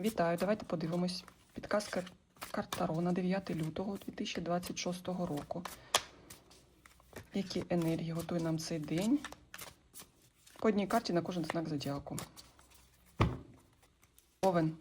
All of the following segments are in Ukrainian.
Вітаю, давайте подивимось. Підказка карт Таро на 9 лютого 2026 року. Які енергії готує нам цей день? По одній карті на кожен знак зодіаку. Овен.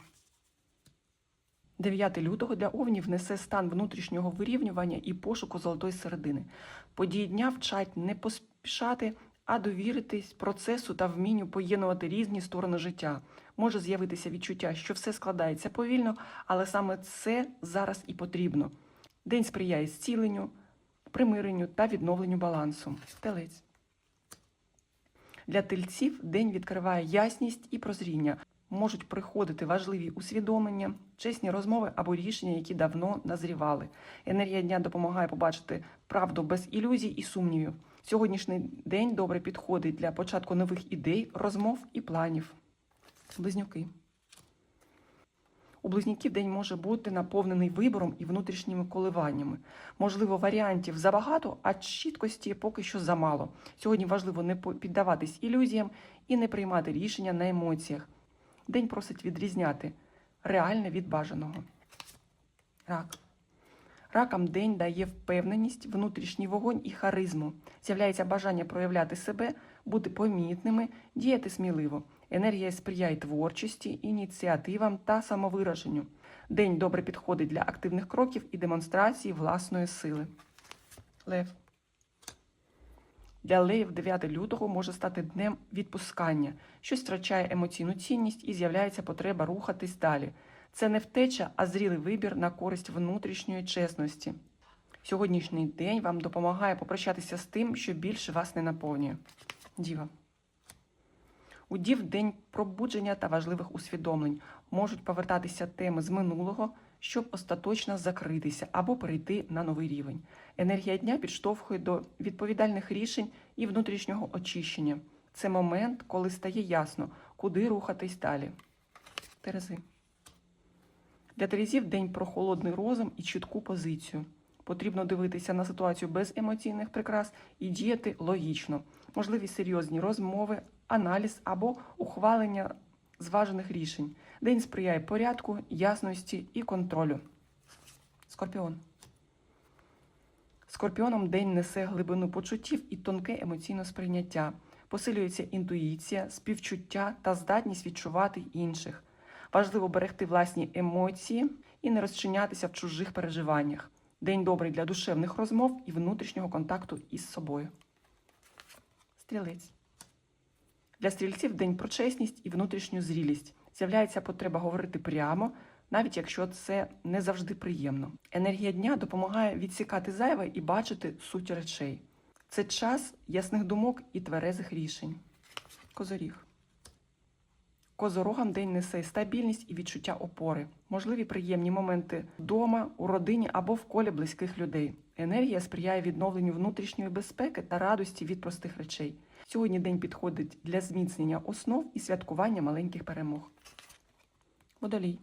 9 лютого для овнів несе стан внутрішнього вирівнювання і пошуку золотої середини. Події дня вчать не поспішати, а довіритись процесу та вмінню поєднувати різні сторони життя. Може з'явитися відчуття, що все складається повільно, але саме це зараз і потрібно. День сприяє зціленню, примиренню та відновленню балансу. Телець. Для тельців день відкриває ясність і прозріння. Можуть приходити важливі усвідомлення, чесні розмови або рішення, які давно назрівали. Енергія дня допомагає побачити правду без ілюзій і сумнівів. Сьогоднішній день добре підходить для початку нових ідей, розмов і планів. Близнюки. У близнюків день може бути наповнений вибором і внутрішніми коливаннями. Можливо, варіантів забагато, а чіткості поки що замало. Сьогодні важливо не піддаватись ілюзіям і не приймати рішення на емоціях. День просить відрізняти реальне від бажаного. Рак. Ракам день дає впевненість, внутрішній вогонь і харизму. З'являється бажання проявляти себе, бути помітними, діяти сміливо. Енергія сприяє творчості, ініціативам та самовираженню. День добре підходить для активних кроків і демонстрації власної сили. Лев. Для леїв 9 лютого може стати днем відпускання, щось втрачає емоційну цінність і з'являється потреба рухатись далі. Це не втеча, а зрілий вибір на користь внутрішньої чесності. Сьогоднішній день вам допомагає попрощатися з тим, що більше вас не наповнює. Діва. У дів день пробудження та важливих усвідомлень можуть повертатися теми з минулого, щоб остаточно закритися або перейти на новий рівень. Енергія дня підштовхує до відповідальних рішень і внутрішнього очищення. Це момент, коли стає ясно, куди рухатись далі. Терези. Для Терезів день про холодний розум і чітку позицію. Потрібно дивитися на ситуацію без емоційних прикрас і діяти логічно. Можливі серйозні розмови, аналіз або ухвалення зважених рішень. День сприяє порядку, ясності і контролю. Скорпіон. Скорпіоном день несе глибину почуттів і тонке емоційне сприйняття. Посилюється інтуїція, співчуття та здатність відчувати інших. Важливо берегти власні емоції і не розчинятися в чужих переживаннях. День добрий для душевних розмов і внутрішнього контакту із собою. Стрілець. Для стрільців день про чесність і внутрішню зрілість. З'являється потреба говорити прямо, навіть якщо це не завжди приємно. Енергія дня допомагає відсікати зайве і бачити суть речей. Це час ясних думок і тверезих рішень. Козоріг. Козорогам день несе стабільність і відчуття опори, можливі приємні моменти вдома, у родині або в колі близьких людей. Енергія сприяє відновленню внутрішньої безпеки та радості від простих речей. Сьогодні день підходить для зміцнення основ і святкування маленьких перемог. Водолій.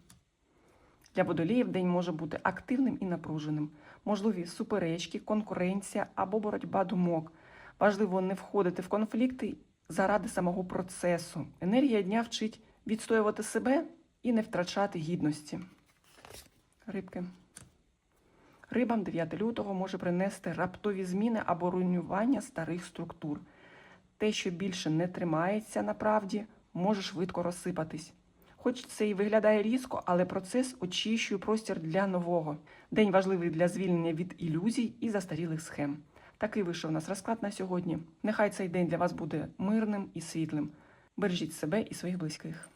Для водоліїв день може бути активним і напруженим. Можливі суперечки, конкуренція або боротьба думок. Важливо не входити в конфлікти заради самого процесу. Енергія дня вчить відстоювати себе і не втрачати гідності. Рибки. Рибам 9 лютого може принести раптові зміни або руйнування старих структур. Те, що більше не тримається на правді, може швидко розсипатись. Хоч це і виглядає різко, але процес очищує простір для нового. День важливий для звільнення від ілюзій і застарілих схем. Такий вийшов у нас розклад на сьогодні. Нехай цей день для вас буде мирним і світлим. Бережіть себе і своїх близьких.